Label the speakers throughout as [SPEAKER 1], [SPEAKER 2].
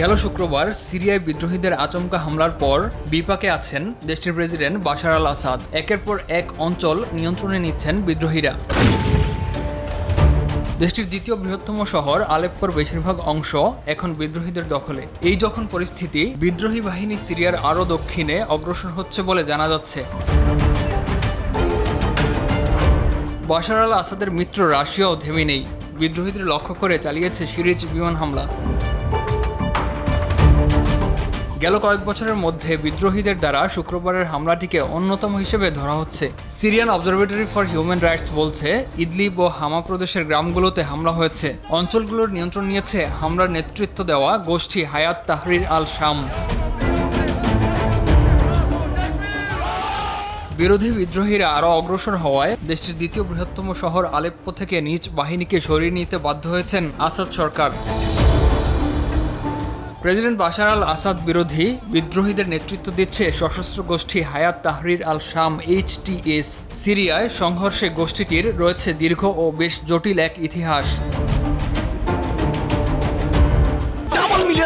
[SPEAKER 1] গেল শুক্রবার সিরিয়ায় বিদ্রোহীদের আচমকা হামলার পর বিপাকে আছেন দেশটির প্রেসিডেন্ট বাশার আল আসাদ। একের পর এক অঞ্চল নিয়ন্ত্রণে নিচ্ছেন বিদ্রোহীরা। দেশটির দ্বিতীয় বৃহত্তম শহর আলেপ্পোর বেশিরভাগ অংশ এখন বিদ্রোহীদের দখলে। এই যখন পরিস্থিতি, বিদ্রোহী বাহিনী সিরিয়ার আরও দক্ষিণে অগ্রসর হচ্ছে বলে জানা যাচ্ছে। বাশার আল আসাদের মিত্র রাশিয়াও থেমে নেই। বিদ্রোহীদের লক্ষ্য করে চালিয়েছে সিরিজ বিমান হামলা। গেল কয়েক বছরের মধ্যে বিদ্রোহীদের দ্বারা শুক্রবারের হামলাটিকে অন্যতম হিসেবে ধরা হচ্ছে। Syrian observatory for human rights বলছে, ইদলিব ও হামা প্রদেশের গ্রামগুলোতে হামলা হয়েছে। অঞ্চলগুলোর নিয়ন্ত্রণ নিয়েছে হামলার নেতৃত্ব দেওয়া গোষ্ঠী হায়াত তাহরির আল শাম। বিরোধী বিদ্রোহীরা আরও অগ্রসর হওয়ায় দেশটির দ্বিতীয় বৃহত্তম শহর আলেপ্পো থেকে নিজ বাহিনীকে সরিয়ে নিতে বাধ্য হয়েছেন আসাদ সরকার। প্রেসিডেন্ট বাশার আল আসাদ বিরোধী বিদ্রোহীদের নেতৃত্ব দিচ্ছে সশস্ত্র গোষ্ঠী হায়াত তাহরির আল শাম এইচটিএস সিরিয়ায় সংঘর্ষে গোষ্ঠীটির রয়েছে দীর্ঘ ও বেশ জটিল এক ইতিহাস।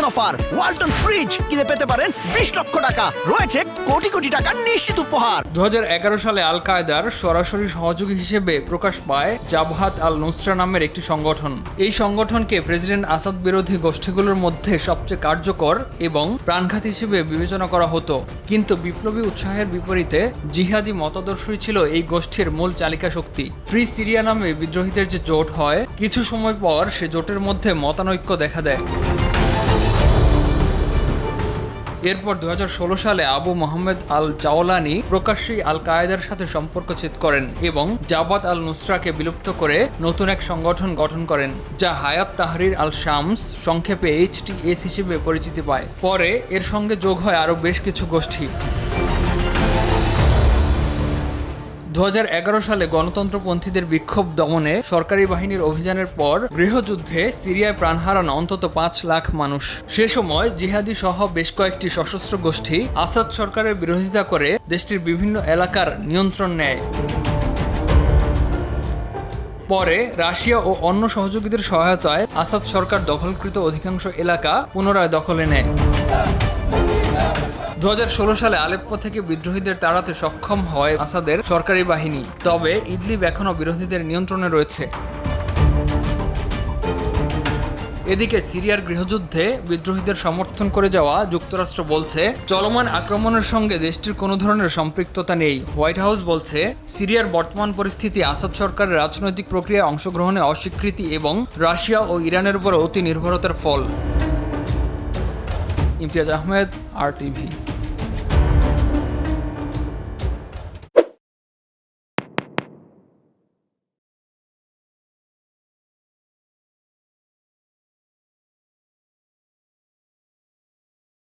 [SPEAKER 2] অফার। ওয়ালটন ফ্রিজ কিনে পেতে পারেন বিশ লক্ষ টাকা। রয়েছে কোটি কোটি টাকার নিশ্চিত উপহার।
[SPEAKER 1] দু হাজার এগারো সালে আল কায়দার সরাসরি সহযোগী হিসেবে প্রকাশ পায় জাবহাত আল নুসরা নামের একটি সংগঠন। এই সংগঠনকে প্রেসিডেন্ট আসাদ বিরোধী গোষ্ঠীগুলোর মধ্যে সবচেয়ে কার্যকর এবং প্রাণঘাত হিসেবে বিবেচনা করা হতো। কিন্তু বিপ্লবী উৎসাহের বিপরীতে জিহাদি মতাদর্শই ছিল এই গোষ্ঠীর মূল চালিকা শক্তি। ফ্রি সিরিয়া নামে বিদ্রোহীদের যে জোট হয়, কিছু সময় পর সে জোটের মধ্যে মতানৈক্য দেখা দেয়। এরপর দু হাজার ষোলো সালে আবু মোহাম্মদ আল জাওলানি প্রকাশ্যেই আল কায়েদার সাথে সম্পর্ক ছেদ করেন এবং জাবাত আল নুসরাকে বিলুপ্ত করে নতুন এক সংগঠন গঠন করেন, যা হায়াত তাহরির আল শামস সংক্ষেপে এইচটিএস হিসেবে পরিচিতি পায়। পরে এর সঙ্গে যোগ হয় আরও বেশ কিছু গোষ্ঠী। দু হাজার এগারো সালে গণতন্ত্রপন্থীদের বিক্ষোভ দমনে সরকারি বাহিনীর অভিযানের পর গৃহযুদ্ধে সিরিয়ায় প্রাণ হারান অন্তত পাঁচ লাখ মানুষ। সে সময় জিহাদি সহ বেশ কয়েকটি সশস্ত্র গোষ্ঠী আসাদ সরকারের বিরোধিতা করে দেশটির বিভিন্ন এলাকার নিয়ন্ত্রণ নেয়। পরে রাশিয়া ও অন্য সহযোগীদের সহায়তায় আসাদ সরকার দখলকৃত অধিকাংশ এলাকা পুনরায় দখলে নেয়। দু হাজার ষোলো সালে আলেপ্পো থেকে বিদ্রোহীদের তাড়াতে সক্ষম হয় আসাদের সরকারি বাহিনী। তবে ইদলিব এখনও বিরোধীদের নিয়ন্ত্রণে রয়েছে। এদিকে সিরিয়ার গৃহযুদ্ধে বিদ্রোহীদের সমর্থন করে যাওয়া যুক্তরাষ্ট্র বলছে, চলমান আক্রমণের সঙ্গে দেশটির কোনো ধরনের সম্পৃক্ততা নেই। হোয়াইট হাউস বলছে, সিরিয়ার বর্তমান পরিস্থিতি আসাদ সরকারের রাজনৈতিক প্রক্রিয়ায় অংশগ্রহণে অস্বীকৃতি এবং রাশিয়া ও ইরানের উপর অতি নির্ভরতার ফল। Imtiaz Ahmed, R TV.